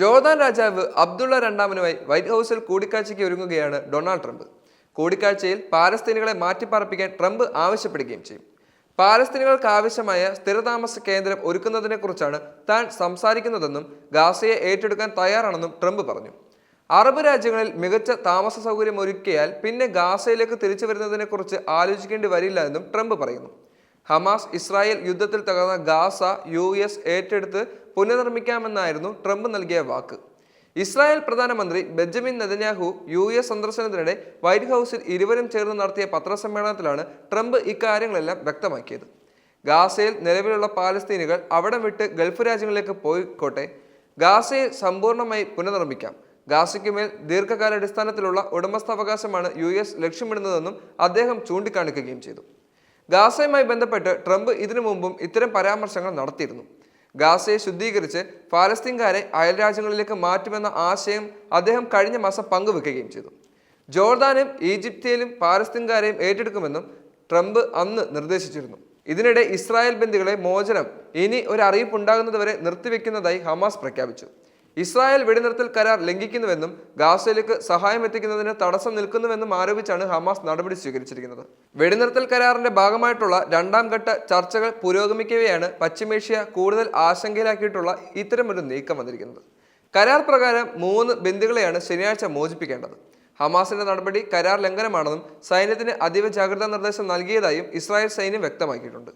Jordan രാജാവ് Abdulla രണ്ടാമനുമായി white ഹൗസിൽ കൂടിക്കാഴ്ചയ്ക്ക് ഒരുങ്ങുകയാണ് ഡൊണാൾഡ് ട്രംപ്. കൂടിക്കാഴ്ചയിൽ പാലസ്തീനികളെ മാറ്റിപ്പാർപ്പിക്കാൻ ട്രംപ് ആവശ്യപ്പെടുകയും ചെയ്യും. പാലസ്തീനികൾക്ക് ആവശ്യമായ സ്ഥിരതാമസ കേന്ദ്രം ഒരുക്കുന്നതിനെക്കുറിച്ചാണ് താൻ സംസാരിക്കുന്നതെന്നും ഗാസയെ ഏറ്റെടുക്കാൻ തയ്യാറാണെന്നും ട്രംപ് പറഞ്ഞു. അറബ് രാജ്യങ്ങളിൽ മികച്ച താമസ സൗകര്യം ഒരുക്കിയാൽ പിന്നെ ഗാസയിലേക്ക് തിരിച്ചു വരുന്നതിനെക്കുറിച്ച് ആലോചിക്കേണ്ടി വരില്ല എന്നും ട്രംപ് പറയുന്നു. ഹമാസ് ഇസ്രായേൽ യുദ്ധത്തിൽ തകർന്ന ഗാസ യു എസ് ഏറ്റെടുത്ത് പുനർനിർമ്മിക്കാമെന്നായിരുന്നു ട്രംപ് നൽകിയ വാക്ക്. ഇസ്രായേൽ പ്രധാനമന്ത്രി ബെഞ്ചമിൻ നെതന്യാഹു യു എസ് സന്ദർശനത്തിനിടെ വൈറ്റ് ഹൗസിൽ ഇരുവരും ചേർന്ന് നടത്തിയ പത്രസമ്മേളനത്തിലാണ് ട്രംപ് ഇക്കാര്യങ്ങളെല്ലാം വ്യക്തമാക്കിയത്. ഗാസയിൽ നിലവിലുള്ള പാലസ്തീനുകൾ അവിടം വിട്ട് ഗൾഫ് രാജ്യങ്ങളിലേക്ക് പോയിക്കോട്ടെ. ഗാസയെ സമ്പൂർണമായി പുനർനിർമ്മിക്കാം. ഗാസയ്ക്കുമേൽ ദീർഘകാലാടിസ്ഥാനത്തിലുള്ള ഉടമസ്ഥാവകാശമാണ് യു എസ് ലക്ഷ്യമിടുന്നതെന്നും അദ്ദേഹം ചൂണ്ടിക്കാണിക്കുകയും ചെയ്തു. ഗാസയുമായി ബന്ധപ്പെട്ട് ട്രംപ് ഇതിനു മുമ്പും ഇത്തരം പരാമർശങ്ങൾ നടത്തിയിരുന്നു. ഗാസയെ ശുദ്ധീകരിച്ച് ഫലസ്തീൻകാരെ അയൽരാജ്യങ്ങളിലേക്ക് മാറ്റുമെന്ന ആശയം അദ്ദേഹം കഴിഞ്ഞ മാസം പങ്കുവെക്കുകയും ചെയ്തു. ജോർദാനും ഈജിപ്തിയിലും പാലസ്തീൻകാരെയും ഏറ്റെടുക്കുമെന്നും ട്രംപ് അന്ന് നിർദ്ദേശിച്ചിരുന്നു. ഇതിനിടെ ഇസ്രായേൽ ബന്ദികളെ മോചനം ഇനി ഒരു അറിയിപ്പ് ഉണ്ടാകുന്നതുവരെ നിർത്തിവെക്കുന്നതായി ഹമാസ് പ്രഖ്യാപിച്ചു. ഇസ്രായേൽ വെടിനിർത്തൽ കരാർ ലംഘിക്കുന്നുവെന്നും ഗാസയിലേക്ക് സഹായം എത്തിക്കുന്നതിന് തടസ്സം നിൽക്കുന്നുവെന്നും ആരോപിച്ചാണ് ഹമാസ് നടപടി സ്വീകരിച്ചിരിക്കുന്നത്. വെടിനിർത്തൽ കരാറിന്റെ ഭാഗമായിട്ടുള്ള രണ്ടാം ഘട്ട ചർച്ചകൾ പുരോഗമിക്കവെയാണ് പശ്ചിമേഷ്യ കൂടുതൽ ആശങ്കയിലാക്കിയിട്ടുള്ള ഇത്തരമൊരു നീക്കം വന്നിരിക്കുന്നത്. കരാർ പ്രകാരം മൂന്ന് ബന്ദികളെയാണ് ശനിയാഴ്ച മോചിപ്പിക്കേണ്ടത്. ഹമാസിന്റെ നടപടി കരാർ ലംഘനമാണെന്നും സൈന്യത്തിന് അതീവ ജാഗ്രതാ നിർദ്ദേശം നൽകിയതായും ഇസ്രായേൽ സൈന്യം വ്യക്തമാക്കിയിട്ടുണ്ട്.